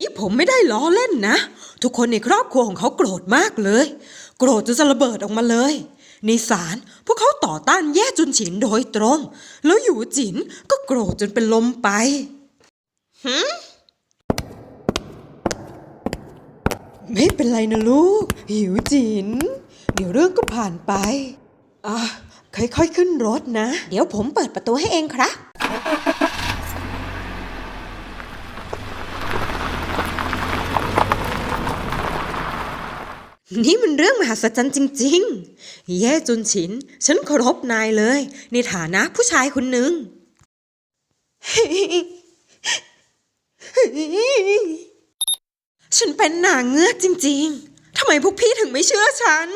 นี่ผมไม่ได้ล้อเล่นนะ ทุกคนในครอบครัวของเขาโกรธมากเลย โกรธจนจะระเบิดออกมาเลย ในศาลพวกเขาต่อต้านแย่จุนฉินโดยตรง แล้วอยู่จินก็โกรธจนเป็นลมไปหืมไม่เป็นไรนะลูก หิวจิน เดี๋ยวเรื่องก็ผ่านไป อะค่อยๆขึ้นรถนะ เดี๋ยวผมเปิดประตูให้เองครับ นี่มันเรื่องมหัศจรรย์จริงๆแย่จุนฉิน ฉันเคารพนายเลย ในฐานะผู้ชายคนหนึ่ง ฉันเป็นนางเงือกจริง ๆ ทำไมพวกพี่ถึงไม่เชื่อฉัน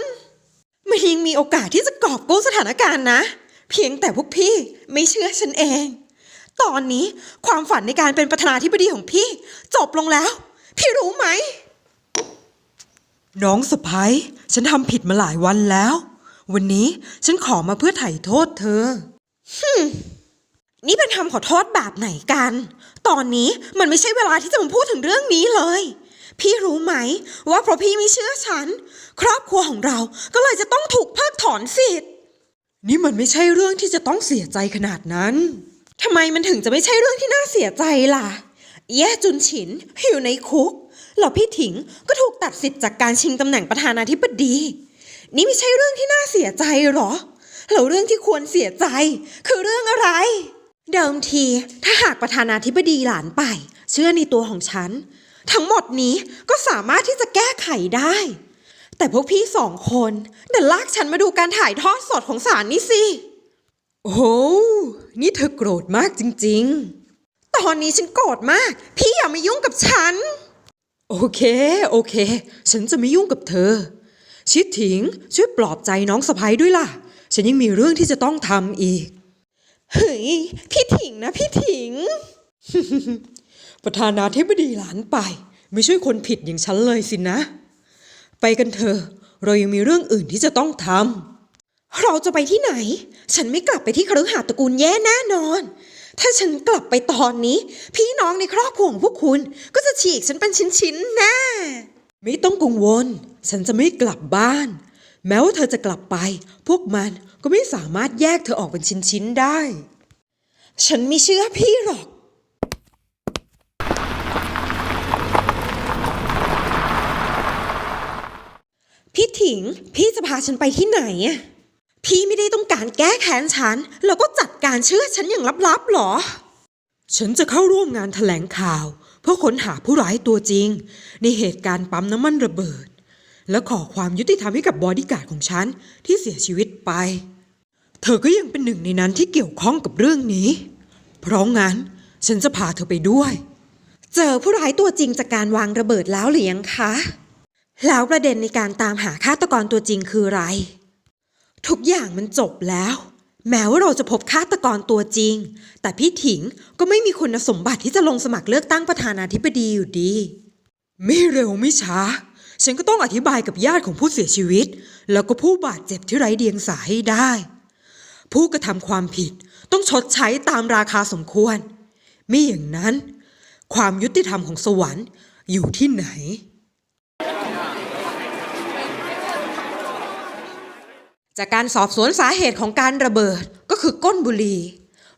มันยังมีโอกาสที่จะกอบกู้สถานการณ์นะ เพียงแต่พวกพี่ไม่เชื่อฉันเอง ตอนนี้ความฝันในการเป็นประธานาธิบดีของพี่ จบลงแล้ว พี่รู้ไหม น้องสะพ้ยฉันทำผิดมาหลายวันแล้ว วันนี้ฉันขอมาเพื่อไถ่โทษเธอนี่เป็นคำขอโทษแบบไหนกัน ตอนนี้มันไม่ใช่เวลาที่จะมาพูดถึงเรื่องนี้เลย พี่รู้ไหม ว่าเพราะพี่ไม่เชื่อฉัน ครอบครัวของเราก็เลยจะต้องถูกเพิกถอนสิทธิ์ นี่มันไม่ใช่เรื่องที่จะต้องเสียใจขนาดนั้นทำไมมันถึงจะไม่ใช่เรื่องที่น่าเสียใจล่ะ แย่จุนฉินอยู่ในคุก แล้วพี่ถิงก็ถูกตัดสิทธิ์จากการชิงตำแหน่งประธานาธิบดี นี่ไม่ใช่เรื่องที่น่าเสียใจหรอแล้วเรื่องที่ควรเสียใจ คือเรื่องอะไร เดิมทีถ้าหากประธานาธิบดีหลานไป เชื่อในตัวของฉัน ทั้งหมดนี้ก็สามารถที่จะแก้ไขได้ แต่พวกพี่สองคนแต่ลากฉันมาดูการถ่ายทอดสดของศาลนี่สิโอ้โหนี่เธอโกรธมากจริง ๆ ตอนนี้ฉันโกรธมาก พี่อย่ามายุ่งกับฉัน โอเค โอเค ฉันจะไม่ยุ่งกับเธอ ชิดถิง ช่วยปลอบใจน้องสะพ้ยด้วยล่ะ ฉันยังมีเรื่องที่จะต้องทำอีก เฮ้ย พี่ถิงนะพี่ถิง ประธานาธิบดีหลานไป ไม่ช่วยคนผิดอย่างฉันเลยสินะ ไปกันเถอะ เรายังมีเรื่องอื่นที่จะต้องทำเราจะไปที่ไหน ฉันไม่กลับไปที่คฤหาสน์ตระกูลแย่แน่นอน ถ้าฉันกลับไปตอนนี้ พี่น้องในครอบครัวของพวกคุณ ก็จะฉีกฉันเป็นชิ้นๆแน่ไม่ต้องกังวล ฉันจะไม่กลับบ้าน แม้ว่าเธอจะกลับไป พวกมันก็ไม่สามารถแยกเธอออกเป็นชิ้นๆได้ ฉันไม่เชื่อพี่หรอกพี่ถิง พี่จะพาฉันไปที่ไหนอะ พี่ไม่ได้ต้องการแก้แค้นฉัน แล้วก็จัดการเชื่อฉันอย่างลับๆหรอ ฉันจะเข้าร่วมงานแถลงข่าว เพื่อค้นหาผู้ร้ายตัวจริง ในเหตุการณ์ปั๊มน้ำมันระเบิด และขอความยุติธรรมให้กับบอดี้การ์ดของฉันที่เสียชีวิตไป เธอก็ยังเป็นหนึ่งในนั้นที่เกี่ยวข้องกับเรื่องนี้ เพราะงั้นฉันจะพาเธอไปด้วย เจอผู้ร้ายตัวจริงจากการวางระเบิดแล้วหรือยังคะ แล้วประเด็นในการตามหาฆาตกรตัวจริงคืออะไร ทุกอย่างมันจบแล้ว แม้ว่าเราจะพบฆาตกรตัวจริง แต่พี่ถิงก็ไม่มีคุณสมบัติที่จะลงสมัครเลือกตั้งประธานาธิบดีอยู่ดี ไม่เร็วไม่ช้า ฉันก็ต้องอธิบายกับญาติของผู้เสียชีวิต แล้วก็ผู้บาดเจ็บที่ไร้เดียงสาให้ได้ ผู้กระทำความผิดต้องชดใช้ตามราคาสมควร ไม่อย่างนั้น ความยุติธรรมของสวรรค์อยู่ที่ไหน จากการสอบสวนสาเหตุของการระเบิดก็คือก้นบุหรี่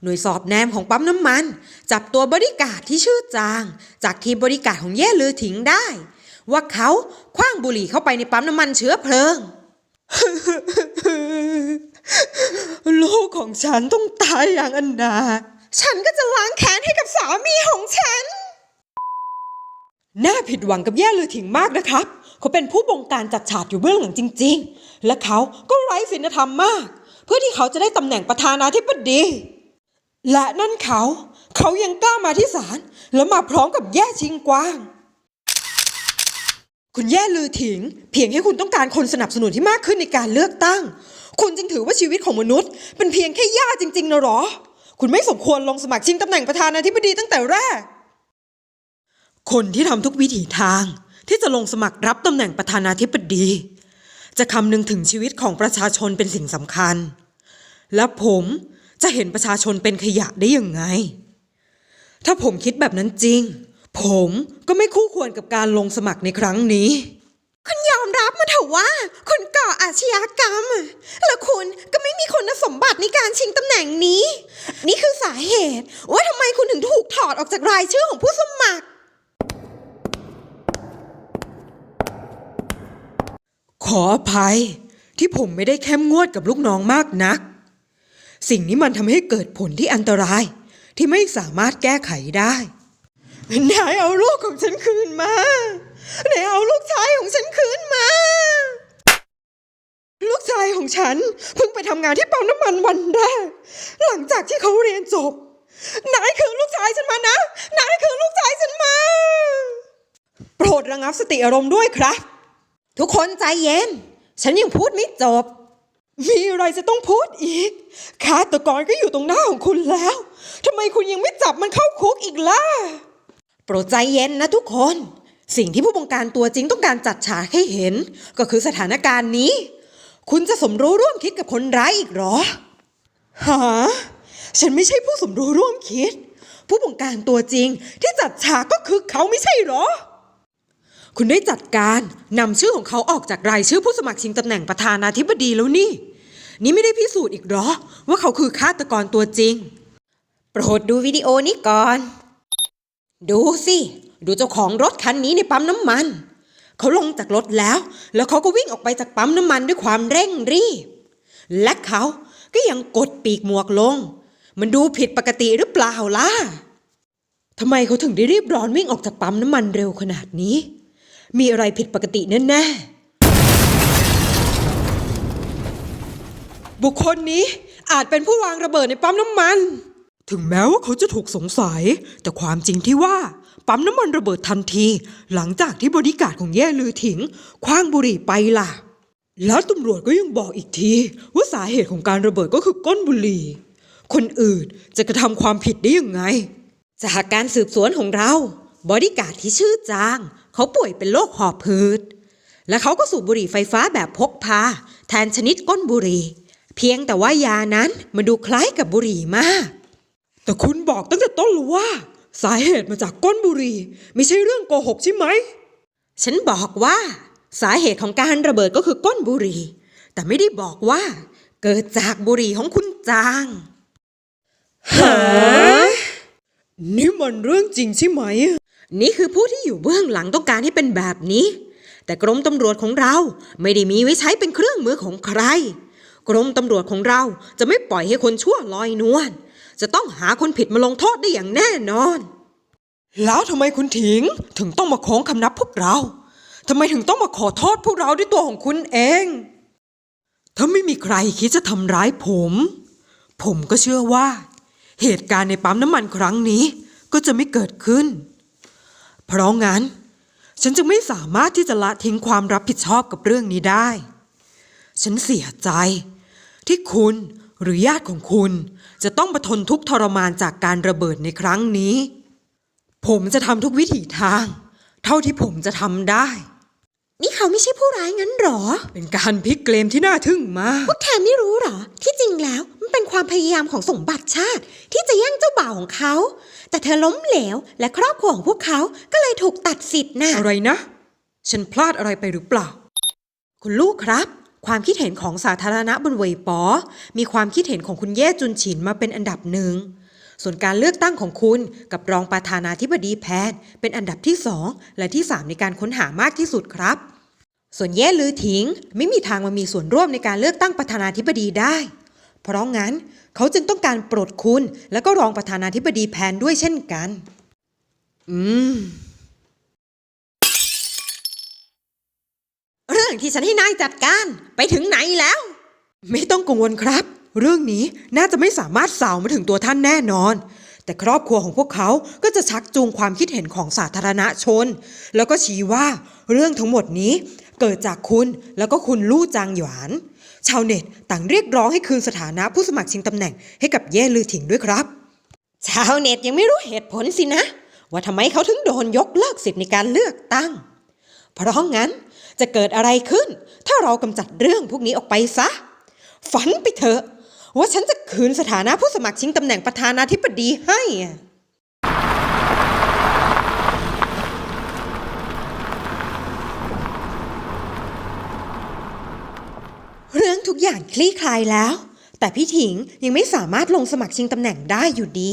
หน่วยสอบแนมของปั๊มน้ำมัน จับตัวบริการที่ชื่อจาง จากทีมบริการของแย่ลือถิงได้ ว่าเขาคว้างบุหรี่เข้าไปในปั๊มน้ำมันเชื้อเพลิง ลูกของฉันต้องตายอย่างอันนาฉันก็จะล้างแค้นให้กับสามีของฉัน น่าผิดหวังกับแย่ลือถิงมากนะครับ เขาเป็นผู้บงการจัดฉากอยู่เบื้องหลังจริง ๆ และเขาก็ไร้ศีลธรรมมาก เพื่อที่เขาจะได้ตำแหน่งประธานาธิบดี และนั่นเขาเขายังกล้ามาที่ศาลแล้วมาพร้อมกับแย่ชิงกวาง คุณแย่ลือถิง เพียงให้คุณต้องการคนสนับสนุนที่มากขึ้นในการเลือกตั้ง คุณจึงถือว่าชีวิตของมนุษย์ เป็นเพียงแค่หญ้าจริงๆนะหรอ คุณไม่สมควรลงสมัครชิงตำแหน่งประธานาธิบดีตั้งแต่แรก คนที่ทำทุกวิถีทางที่จะลงสมัครรับตำแหน่งประธานาธิบดี จะคำนึงถึงชีวิตของประชาชนเป็นสิ่งสำคัญ และผมจะเห็นประชาชนเป็นขยะได้ยังไง ถ้าผมคิดแบบนั้นจริง ผมก็ไม่คู่ควรกับการลงสมัครในครั้งนี้ คุณยอมรับมาเถอะว่า คุณก่ออาชญากรรม และคุณก็ไม่มีคุณสมบัติในการชิงตำแหน่งนี้ นี่คือสาเหตุ ว่าทำไมคุณถึงถูกถอดออกจากรายชื่อของผู้สมัคร ออภัยที่ผมไม่ได้เข้มงวดกับลูกน้องมากนัก สิ่งนี้มันทำให้เกิดผลที่อันตรายที่ไม่สามารถแก้ไขได้ นายเอาลูกของฉันคืนมา นายเอาลูกชายของฉันคืนมา ลูกชายของฉันเพิ่งไปทำงานที่ปั๊มน้ำมันวันแรก หลังจากที่เขาเรียนจบ นายคือลูกชายฉันมานะ นายคือลูกชายฉันมา โปรดระงับสติอารมณ์ด้วยครับ ทุกคนใจเย็น ฉันยังพูดไม่จบ มีอะไรจะต้องพูดอีกฆาตกรก็อยู่ตรงหน้าของคุณแล้วทำไมคุณยังไม่จับมันเข้าคุกอีกล่ะ โปรดใจเย็นนะทุกคน สิ่งที่ผู้บงการตัวจริงต้องการจัดฉากให้เห็น ก็คือสถานการณ์นี้ คุณจะสมรู้ร่วมคิดกับคนร้ายอีกเหรอหาฉันไม่ใช่ผู้สมรู้ร่วมคิด ผู้บงการตัวจริงที่จัดฉากก็คือเขาไม่ใช่เหรอ คุณได้จัดการนำชื่อของเขาออกจากรายชื่อผู้สมัครชิงตำแหน่งประธานาธิบดีแล้วนี่ นี่ไม่ได้พิสูจน์อีกหรอ ว่าเขาคือฆาตกรตัวจริง โปรดดูวิดีโอนี้ก่อน ดูสิ ดูเจ้าของรถคันนี้ในปั๊มน้ำมัน เขาลงจากรถแล้ว แล้วเขาก็วิ่งออกไปจากปั๊มน้ำมันด้วยความเร่งรีบ และเขาก็ยังกดปีกหมวกลง มันดูผิดปกติหรือเปล่าล่ะทำไมเขาถึงได้รีบร้อนวิ่งออกจากปั๊มน้ำมันเร็วขนาดนี้ มีอะไรผิดปกติแน่ๆบุคคลนี้อาจเป็นผู้วางระเบิดในปั๊มน้ำมัน ถึงแม้ว่าเขาจะถูกสงสัย แต่ความจริงที่ว่า ปั๊มน้ำมันระเบิดทันที หลังจากที่บริการดของแย่ลือถิงคว้างบุหรี่ไปล่ะ แล้วตำรวจก็ยังบอกอีกที ว่าสาเหตุของการระเบิดก็คือก้นบุหรี่ คนอื่นจะกระทำความผิดได้ยังไง จากการสืบสวนของเราบอดิการ์ดที่ชื่อจาง เขาป่วยเป็นโรคหอบหืด และเขาก็สูบบุหรี่ไฟฟ้าแบบพกพา แทนชนิดก้นบุหรี่ เพียงแต่ว่ายานั้นมันดูคล้ายกับบุหรี่มาก แต่คุณบอกตั้งแต่ต้นแล้วว่า สาเหตุมาจากก้นบุหรี่ ไม่ใช่เรื่องโกหกใช่ไหม ฉันบอกว่า สาเหตุของการระเบิดก็คือก้นบุหรี่ แต่ไม่ได้บอกว่า เกิดจากบุหรี่ของคุณจางฮะนี่มันเรื่องจริงใช่ไหม นี่คือผู้ที่อยู่เบื้องหลังต้องการให้เป็นแบบนี้ แต่กรมตำรวจของเราไม่ได้มีไว้ใช้เป็นเครื่องมือของใคร กรมตำรวจของเราจะไม่ปล่อยให้คนชั่วลอยนวลจะต้องหาคนผิดมาลงโทษได้อย่างแน่นอน แล้วทำไมคุณถิงถึงต้องมาโค้งคำนับพวกเราทำไมถึงต้องมาขอโทษพวกเราด้วยตัวของคุณเองถ้าไม่มีใครคิดจะทำร้ายผม ผมก็เชื่อว่า เหตุการณ์ในปั๊มน้ำมันครั้งนี้ก็จะไม่เกิดขึ้น เพราะงั้น ฉันจึงไม่สามารถที่จะละทิ้งความรับผิดชอบกับเรื่องนี้ได้ ฉันเสียใจ ที่คุณหรือญาติของคุณจะต้องมาทนทุกข์ทรมานจากการระเบิดในครั้งนี้ ผมจะทำทุกวิถีทาง เท่าที่ผมจะทำได้ นี่เขาไม่ใช่ผู้ร้ายงั้นหรอ เป็นการพลิกเกมที่น่าทึ่งมาก พวกแทนไม่รู้หรอ ที่จริงแล้วมันเป็นความพยายามของสมบัติชาติ ที่จะแย่งเจ้าบ่าวของเขา แต่เธอล้มเหลว และครอบครัวของพวกเขาก็เลยถูกตัดสิทธิ์น่ะอะไรนะ ฉันพลาดอะไรไปหรือเปล่า คุณลูกครับ ความคิดเห็นของสาธารณะบนเวยปอ มีความคิดเห็นของคุณเย่จุนฉินมาเป็นอันดับหนึ่งส่วนการเลือกตั้งของคุณกับรองประธานาธิบดีแพนเป็นอันดับที่สองและที่สามในการค้นหามากที่สุดครับ ส่วนเย่ลือถิงไม่มีทางมามีส่วนร่วมในการเลือกตั้งประธานาธิบดีได้ เพราะงั้นเขาจึงต้องการปลดคุณ และก็รองประธานาธิบดีแพนด้วยเช่นกัน อืม เรื่องที่ฉันให้นายจัดการไปถึงไหนแล้ว ไม่ต้องกังวลครับ เรื่องนี้น่าจะไม่สามารถสาวมาถึงตัวท่านแน่นอนแต่ครอบครัวของพวกเขาก็จะชักจูงความคิดเห็นของสาธารณชน แล้วก็ชี้ว่าเรื่องทั้งหมดนี้ เกิดจากคุณแล้วก็คุณลู่จางหยวน ชาวเน็ตต่างเรียกร้องให้คืนสถานะผู้สมัครชิงตำแหน่งให้กับเย่ลือถิงด้วยครับ ชาวเน็ตยังไม่รู้เหตุผลสินะ ว่าทำไมเขาถึงโดนยกเลิกสิทธิ์ในการเลือกตั้ง เพราะงั้นจะเกิดอะไรขึ้น ถ้าเรากำจัดเรื่องพวกนี้ออกไปซะ ฝันไปเถอะว่าฉันจะคืนสถานะผู้สมัครชิงตำแหน่งประธานาธิบดีให้อะ ทุกอย่างคลี่คลายแล้ว แต่พี่ถิงยังไม่สามารถลงสมัครชิงตำแหน่งได้อยู่ดี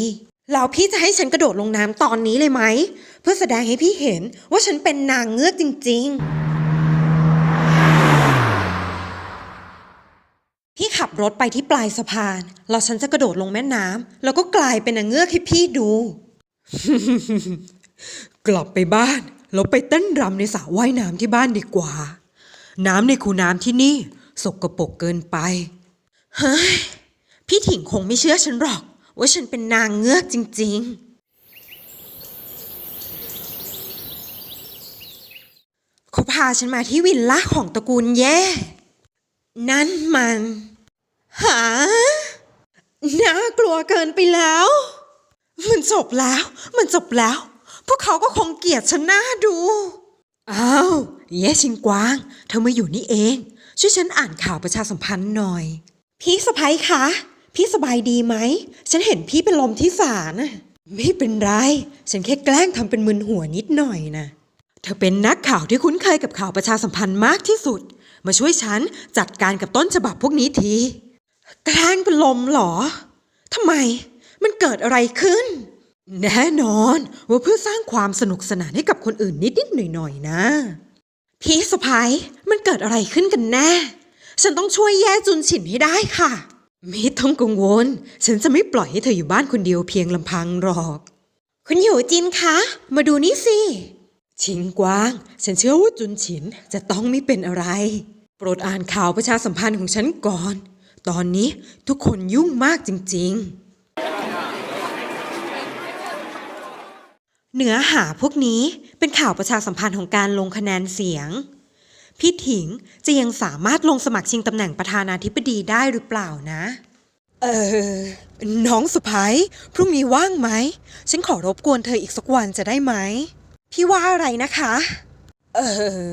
แล้วพี่จะให้ฉันกระโดดลงน้ำตอนนี้เลยไหม เพื่อแสดงให้พี่เห็นว่าฉันเป็นนางเงือกจริง ๆ พี่ขับรถไปที่ปลายสะพานแล้วฉันจะกระโดดลงแม่น้ำแล้วก็กลายเป็นนางเงือกให้พี่ดู กลับไปบ้านแล้วไปเต้นรำในสระว่ายน้ำที่บ้านดีกว่า น้ำในคูน้ำที่นี่ สกปรกเกินไป เฮ้ย พี่ถิงคงไม่เชื่อฉันหรอก ว่าฉันเป็นนางเงือกจริง ๆ เขาพาฉันมาที่วิลล่าของตระกูลแย่ นั่นมัน หา น่ากลัวเกินไปแล้ว มันจบแล้ว มันจบแล้ว พวกเขาก็คงเกลียดฉันหน้าดู อ้าวเย่ชิงกวาง เธอมาอยู่นี่เอง ช่วยฉันอ่านข่าวประชาสัมพันธ์หน่อย พี่สะพ้ยคะ พี่สบายดีไหม ฉันเห็นพี่เป็นลมที่ศาลน่ะไม่เป็นไร ฉันแค่แกล้งทำเป็นมึนหัวนิดหน่อยนะ เธอเป็นนักข่าวที่คุ้นเคยกับข่าวประชาสัมพันธ์มากที่สุด มาช่วยฉันจัดการกับต้นฉบับพวกนี้ที แกล้งเป็นลมเหรอทำไม มันเกิดอะไรขึ้น แน่นอนว่าเพื่อสร้างความสนุกสนานให้กับคนอื่นนิดๆหน่อยๆนะ พี่สะพ้ยมันเกิดอะไรขึ้นกันแน่ ฉันต้องช่วยแย่จุนฉินให้ได้ค่ะ ไม่ต้องกังวล ฉันจะไม่ปล่อยให้เธออยู่บ้านคนเดียวเพียงลำพังหรอก คุณอยู่จินคะ มาดูนี่สิ ชิงกวาง ฉันเชื่อว่าจุนฉินจะต้องไม่เป็นอะไร โปรดอ่านข่าวประชาสัมพันธ์ของฉันก่อน ตอนนี้ทุกคนยุ่งมากจริง ๆ เนื้อหาพวกนี้เป็นข่าวประชาสัมพันธ์ของการลงคะแนนเสียง พี่ถิงจะยังสามารถลงสมัครชิงตำแหน่งประธานาธิบดีได้หรือเปล่านะ เออ น้องสุภัยพรุ่งนี้ว่างไหม ฉันขอรบกวนเธออีกสักวันจะได้ไหม พี่ว่าอะไรนะคะ เออ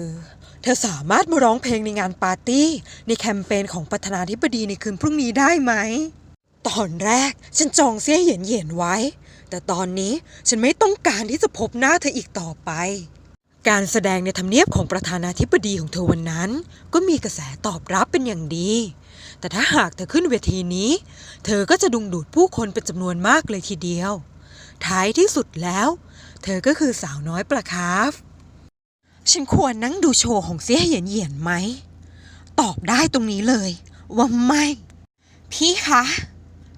เธอสามารถมาร้องเพลงในงานปาร์ตี้ ในแคมเปญของประธานาธิบดีในคืนพรุ่งนี้ได้ไหม ตอนแรกฉันจองเสียเหยียนเหยียนๆไว้ แต่ตอนนี้ฉันไม่ต้องการที่จะพบหน้าเธออีกต่อไป การแสดงในทำเนียบของประธานาธิบดีของเธอวันนั้น ก็มีกระแสตอบรับเป็นอย่างดี แต่ถ้าหากเธอขึ้นเวทีนี้ เธอก็จะดึงดูดผู้คนเป็นจำนวนมากเลยทีเดียว ท้ายที่สุดแล้ว เธอก็คือสาวน้อยปลาคาฟ ฉันควรนั่งดูโชว์ของเสียเหยียนเหยียนไหม ตอบได้ตรงนี้เลย ว่าไม่ พี่คะ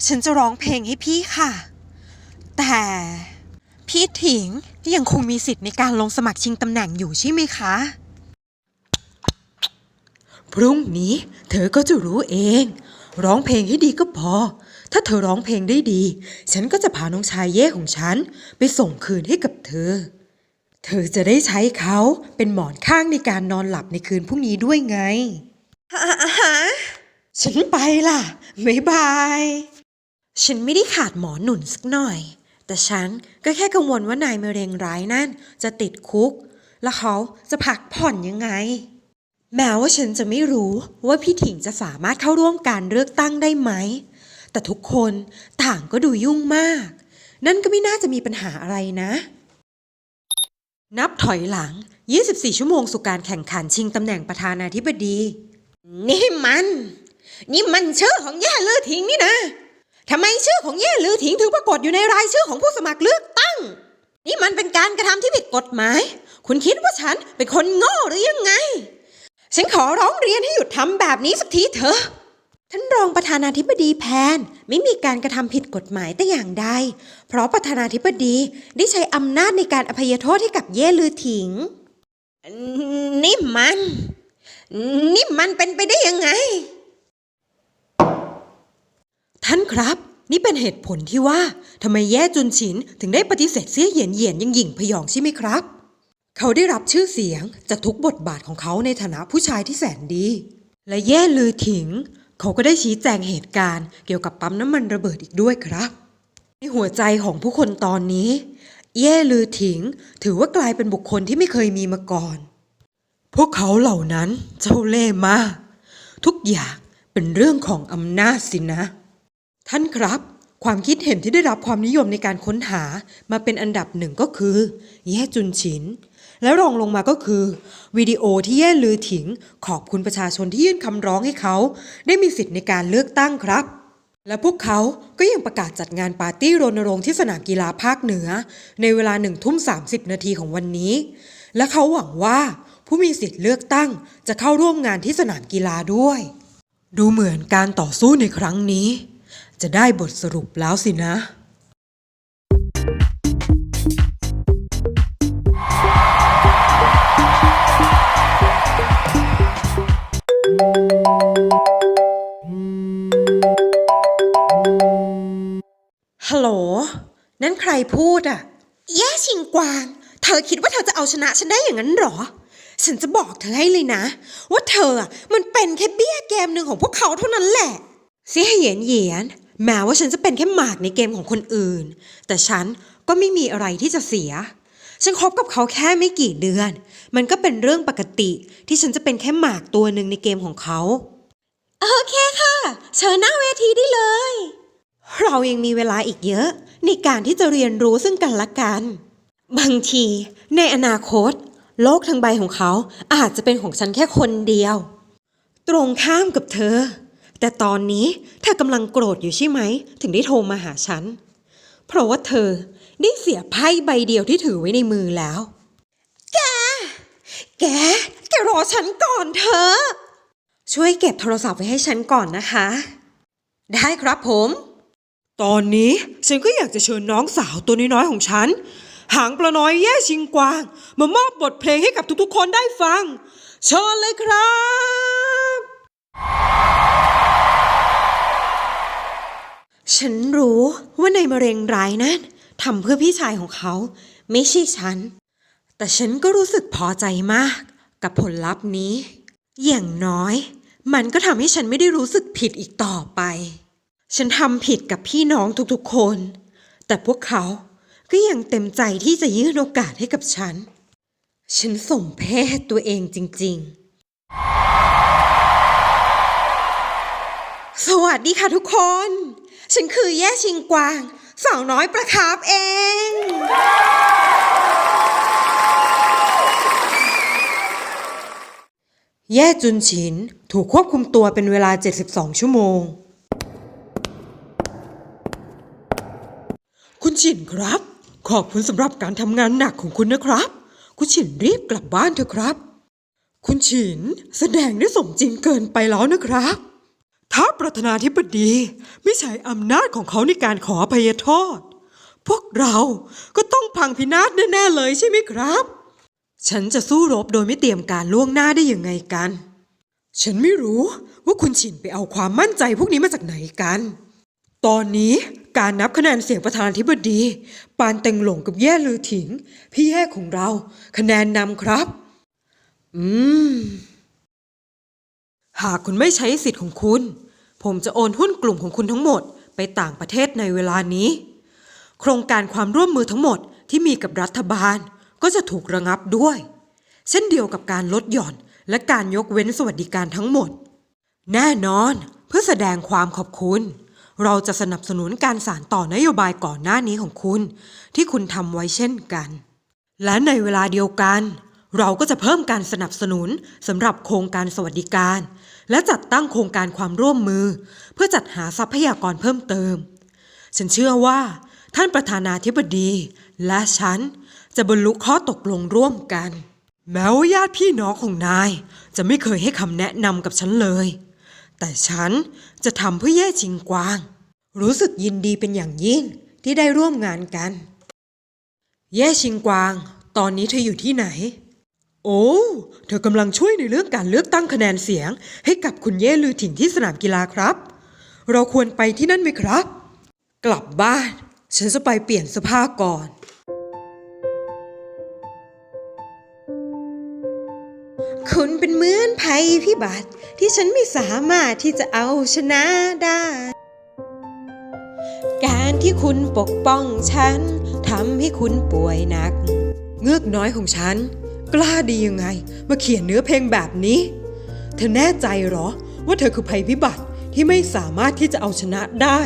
ฉันจะร้องเพลงให้พี่ค่ะ แต่พี่ถิงยังคงมีสิทธิ์ในการลงสมัครชิงตำแหน่งอยู่ใช่ไหมคะ พรุ่งนี้เธอก็จะรู้เอง ร้องเพลงให้ดีก็พอ ถ้าเธอร้องเพลงได้ดี ฉันก็จะพาน้องชายเย่ของฉัน ไปส่งคืนให้กับเธอ เธอจะได้ใช้เขาเป็นหมอนข้างในการนอนหลับในคืนพรุ่งนี้ด้วยไงฉันไปล่ะบ๊ายบาย ฉันไม่ได้ขาดหมอหนุนสักหน่อย แต่ฉันก็แค่กังวลว่านายมะเร็งร้ายนั่นจะติดคุก แล้วเขาจะพักผ่อนยังไง แม้ว่าฉันจะไม่รู้ว่าพี่ถิงจะสามารถเข้าร่วมการเลือกตั้งได้ไหม แต่ทุกคนต่างก็ดูยุ่งมาก นั่นก็ไม่น่าจะมีปัญหาอะไรนะ นับถอยหลัง 24 ชั่วโมงสู่การแข่งขันชิงตำแหน่งประธานาธิบดี นี่มัน นี่มันชื่อของย่ลือถิงนี่นะ ทำไมชื่อของแย่ลือถิงถึงปรากฏอยู่ในรายชื่อของผู้สมัครเลือกตั้ง นี่มันเป็นการกระทำที่ผิดกฎหมาย คุณคิดว่าฉันเป็นคนโง่หรือยังไง ฉันขอร้องเรียนให้หยุดทำแบบนี้สักทีเถอะ ท่านรองประธานาธิบดีแพนไม่มีการกระทำผิดกฎหมายแต่อย่างใด เพราะประธานาธิบดีได้ใช้อำนาจในการอภัยโทษให้กับเย่ลือถิง นี่มัน นี่มันเป็นไปได้ยังไง ท่านครับ นี่เป็นเหตุผลที่ว่าทำไมแย่จุนฉินถึงได้ปฏิเสธเสียเหยียนเหยียนยังหยิ่งพยองใช่ไหมครับ เขาได้รับชื่อเสียงจากทุกบทบาทของเขาในฐานะผู้ชายที่แสนดี และแย่ลือถิง เขาก็ได้ชี้แจงเหตุการณ์เกี่ยวกับปั๊มน้ำมันระเบิดอีกด้วยครับในหัวใจของผู้คนตอนนี้เย่ลือถิง ถือว่ากลายเป็นบุคคลที่ไม่เคยมีมาก่อน พวกเขาเหล่านั้นเจ้าเล่ห์มาก ทุกอย่างเป็นเรื่องของอำนาจสินะ ท่านครับ ความคิดเห็นที่ได้รับความนิยมในการค้นหามาเป็นอันดับหนึ่งก็คือ แย่จุนฉิน และรองลงมาก็คือ วิดีโอที่เย่ลือถิง ขอบคุณประชาชนที่ยื่นคำร้องให้เขา ได้มีสิทธิ์ในการเลือกตั้งครับและพวกเขาก็ยังประกาศจัดงานปาร์ตี้รณรงค์ที่สนามกีฬาภาคเหนือ ในเวลาหนึ่งทุ่มสานาทีของวันนี้ และเขาหวังว่าผู้มีสิทธิ์เลือกตั้งจะเข้าร่วมงานที่สนามกีฬาด้วย ดูเหมือนการต่อสู้ในครั้งนี้ จะได้บทสรุปแล้วสินะ ฮัลโหล นั่นใครพูดอะแย่ชิงกวาง เธอคิดว่าเธอจะเอาชนะฉันได้อย่างนั้นเหรอ ฉันจะบอกเธอให้เลยนะ ว่าเธออะมันเป็นแค่เบี้ยเกมหนึ่งของพวกเขาเท่านั้นแหละเสียเหยียนเหยียน แม้ว่าฉันจะเป็นแค่หมากในเกมของคนอื่น แต่ฉันก็ไม่มีอะไรที่จะเสีย ฉันคบกับเขาแค่ไม่กี่เดือน มันก็เป็นเรื่องปกติที่ฉันจะเป็นแค่หมากตัวหนึ่งในเกมของเขา โอเคค่ะ เชิญหน้าเวทีได้เลย เรายังมีเวลาอีกเยอะ ในการที่จะเรียนรู้ซึ่งกันและกัน บางที ในอนาคต โลกทั้งใบของเขาอาจจะเป็นของฉันแค่คนเดียว ตรงข้ามกับเธอ แต่ตอนนี้เธอกำลังโกรธอยู่ใช่ไหม ถึงได้โทรมาหาฉัน เพราะว่าเธอได้เสียไพ่ใบเดียวที่ถือไว้ในมือแล้ว แก แกรอฉันก่อนเถอะช่วยเก็บโทรศัพท์ไว้ให้ฉันก่อนนะคะ ได้ครับผม ตอนนี้ฉันก็อยากจะเชิญน้องสาวตัวน้อยๆของฉัน หางปลาน้อยแย่ชิงกวาง มามอบบทเพลงให้กับทุกๆ คนได้ฟัง เชิญเลยครับ ฉันรู้ว่าในมะเร็งร้ายนั้นทำเพื่อพี่ชายของเขา ไม่ใช่ฉัน แต่ฉันก็รู้สึกพอใจมาก กับผลลัพธ์นี้ อย่างน้อย มันก็ทำให้ฉันไม่ได้รู้สึกผิดอีกต่อไป ฉันทำผิดกับพี่น้องทุกๆคน แต่พวกเขาก็ยังเต็มใจที่จะยื่นโอกาสให้กับฉัน ฉันสมเพศตัวเองจริง ๆ สวัสดีค่ะทุกคน ฉันคือแย่ชิงกวาง สาวน้อยประคาบเอง แย่จุนฉินถูกควบคุมตัวเป็นเวลา 72 ชั่วโมง คุณฉินครับ ขอบคุณสำหรับการทำงานหนักของคุณนะครับ คุณฉินรีบกลับบ้านเถอะครับ คุณฉินแสดงได้สมจริงเกินไปแล้วนะครับ ถ้าประธานาธิบดี ไม่ใช้อำนาจของเขาในการขออภัยโทษ พวกเราก็ต้องพังพินาศแน่ๆเลยใช่ไหมครับ ฉันจะสู้รบโดยไม่เตรียมการล่วงหน้าได้ยังไงกัน ฉันไม่รู้ว่าคุณฉินไปเอาความมั่นใจพวกนี้มาจากไหนกัน ตอนนี้การนับคะแนนเสียงประธานาธิบดี ปานเต็งหลงกับแย่ลือถิง พี่แย่ของเรา คะแนนนำครับ อืม หากคุณไม่ใช้สิทธิ์ของคุณ ผมจะโอนหุ้นกลุ่มของคุณทั้งหมด ไปต่างประเทศในเวลานี้ โครงการความร่วมมือทั้งหมดที่มีกับรัฐบาลก็จะถูกระงับด้วย เช่นเดียวกับการลดหย่อนและการยกเว้นสวัสดิการทั้งหมด แน่นอนเพื่อแสดงความขอบคุณ เราจะสนับสนุนการสานต่อนโยบายก่อนหน้านี้ของคุณ ที่คุณทำไว้เช่นกัน และในเวลาเดียวกัน เราก็จะเพิ่มการสนับสนุนสำหรับโครงการสวัสดิการ และจัดตั้งโครงการความร่วมมือ เพื่อจัดหาทรัพยากรเพิ่มเติม ฉันเชื่อว่า ท่านประธานาธิบดี และฉันจะบรรลุข้อตกลงร่วมกัน แม้ว่าญาติพี่น้องของนาย จะไม่เคยให้คำแนะนำกับฉันเลย แต่ฉันจะทำเพื่อแย่ชิงกวาง รู้สึกยินดีเป็นอย่างยิ่งที่ได้ร่วมงานกัน แย่ชิงกวาง ตอนนี้เธออยู่ที่ไหน โอ้ เธอกำลังช่วยในเรื่องการเลือกตั้งคะแนนเสียง ให้กับคุณเย่ลือถิ่งที่สนามกีฬาครับ เราควรไปที่นั่นไหมครับ กลับบ้าน ฉันจะไปเปลี่ยนเสื้อผ้าก่อน คุณเป็นเหมือนภัยพิบัติที่ฉันไม่สามารถที่จะเอาชนะได้ การที่คุณปกป้องฉันทำให้คุณป่วยหนัก เงือกน้อยของฉัน กล้าดียังไง มาเขียนเนื้อเพลงแบบนี้ เธอแน่ใจเหรอ ว่าเธอคือภัยพิบัติที่ไม่สามารถที่จะเอาชนะได้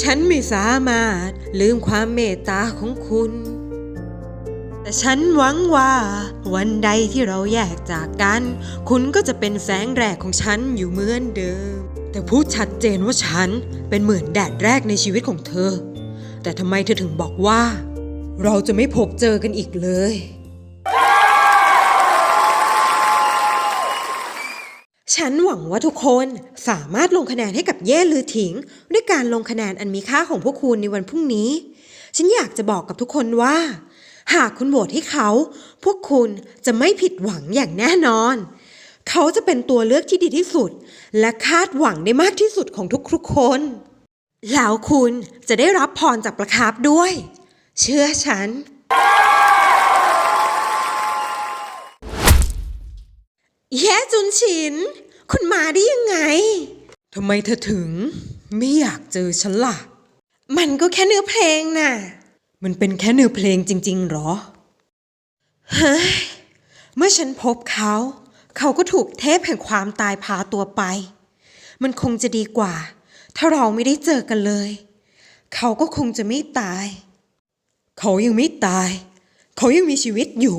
ฉันไม่สามารถลืมความเมตตาของคุณ แต่ฉันหวังว่า วันใดที่เราแยกจากกัน คุณก็จะเป็นแสงแรกของฉันอยู่เหมือนเดิม แต่พูดชัดเจนว่าฉันเป็นเหมือนแดดแรกในชีวิตของเธอ แต่ทำไมเธอถึงบอกว่า เราจะไม่พบเจอกันอีกเลย ฉันหวังว่าทุกคนสามารถลงคะแนนให้กับเย่หรือถิง ด้วยการลงคะแนนอันมีค่าของพวกคุณในวันพรุ่งนี้ ฉันอยากจะบอกกับทุกคนว่า หากคุณโหวตให้เขา พวกคุณจะไม่ผิดหวังอย่างแน่นอน เขาจะเป็นตัวเลือกที่ดีที่สุด และคาดหวังได้มากที่สุดของทุกๆคน แล้วคุณจะได้รับพรจากประคาบด้วย เชื่อฉัน แย่จุนฉิน คุณมาได้ยังไง ทำไมเธอถึง ไม่อยากเจอฉันล่ะ มันก็แค่เนื้อเพลงน่ะ มันเป็นแค่เนื้อเพลงจริง ๆ หรอ เฮ้ย เมื่อฉันพบเขา เขาก็ถูกเทพแห่งความตายพาตัวไป มันคงจะดีกว่า ถ้าเราไม่ได้เจอกันเลย เขาก็คงจะไม่ตาย เขายังไม่ตาย เขายังมีชีวิตอยู่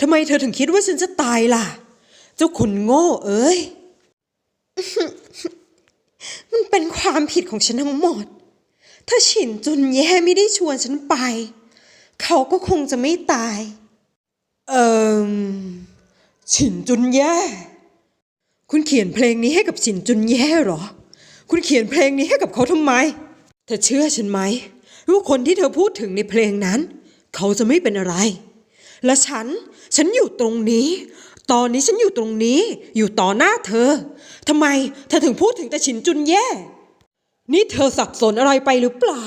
ทำไมเธอถึงคิดว่าฉันจะตายล่ะ เจ้าคุณโง่เอ้ย มันเป็นความผิดของฉันทั้งหมด ถ้าฉินจุนแย่ไม่ได้ชวนฉันไป เขาก็คงจะไม่ตาย เอิมฉินจุนแย่ คุณเขียนเพลงนี้ให้กับฉินจุนแย่หรอ คุณเขียนเพลงนี้ให้กับเขาทำไม เธอเชื่อฉันไหม ว่าคนที่เธอพูดถึงในเพลงนั้น เขาจะไม่เป็นอะไร และฉัน ฉันอยู่ตรงนี้ ตอนนี้ฉันอยู่ตรงนี้ อยู่ต่อหน้าเธอทำไมเธอถึงพูดถึงแต่ฉินจุนแย่ นี่เธอสับสนอะไรไปหรือเปล่า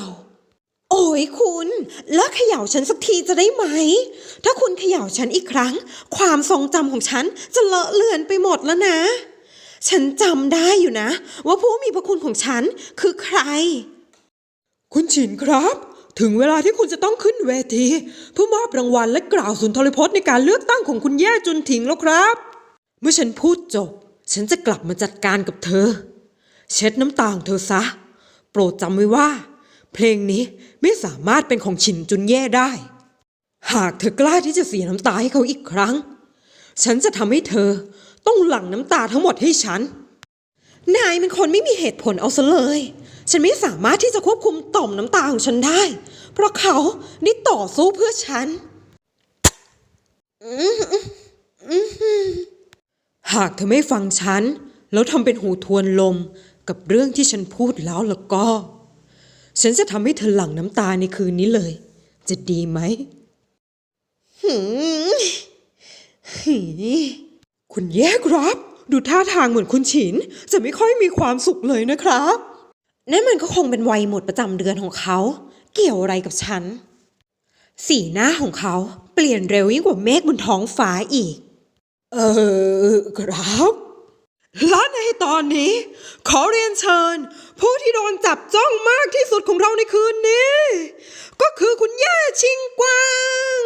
โอ้ยคุณเลิกเขย่าฉันสักทีจะได้ไหม ถ้าคุณเขย่าฉันอีกครั้ง ความทรงจำของฉันจะเลอะเลือนไปหมดแล้วนะ ฉันจำได้อยู่นะ ว่าผู้มีพระคุณของฉันคือใคร คุณฉินครับ ถึงเวลาที่คุณจะต้องขึ้นเวที เพื่อมอบรางวัลและกล่าวสุนทรพจน์ในการเลือกตั้งของคุณแย่จุนถิงแล้วครับ เมื่อฉันพูดจบ ฉันจะกลับมาจัดการกับเธอ เช็ดน้ำตาของเธอซะ โปรดจำไว้ว่า เพลงนี้ไม่สามารถเป็นของฉินจุนแย่ได้ หากเธอกล้าที่จะเสียน้ำตาให้เขาอีกครั้ง ฉันจะทำให้เธอต้องหลั่งน้ำตาทั้งหมดให้ฉัน นายเป็นคนไม่มีเหตุผลเอาซะเลย ฉันไม่สามารถที่จะควบคุมต่อมน้ำตาของฉันได้ เพราะเขาได้ต่อสู้เพื่อฉัน หากเธอไม่ฟังฉัน แล้วทำเป็นหูทวนลมกับเรื่องที่ฉันพูดแล้วล้วก็ ฉันจะทำให้เธอหลั่งน้ำตาในคืนนี้เลย จะดีไหมหืมหืมคุณแย่ครับ ดูท่าทางเหมือนคุณฉิน จะไม่ค่อยมีความสุขเลยนะครับ นั่นมันก็คงเป็นวัยหมดประจำเดือนของเขา เกี่ยวอะไรกับฉัน สีหน้าของเขาเปลี่ยนเร็วยิ่งกว่าเมฆบนท้องฟ้าอีก เออครับและในตอนนี้ ขอเรียนเชิญ ผู้ที่โดนจับจ้องมากที่สุดของเราในคืนนี้ ก็คือคุณย่าชิงกวาง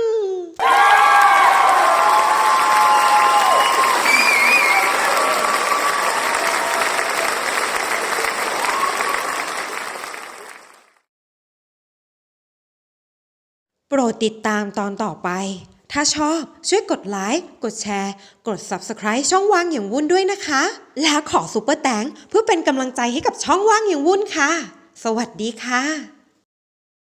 โปรดติดตามตอนต่อไป ถ้าชอบช่วยกดไลค์ กดแชร์ กด Subscribe ช่องว่างอย่างวุ่นด้วยนะคะ และขอซุปเปอร์แตงเพื่อเป็นกำลังใจให้กับช่องว่างอย่างวุ่นค่ะ สวัสดีค่ะ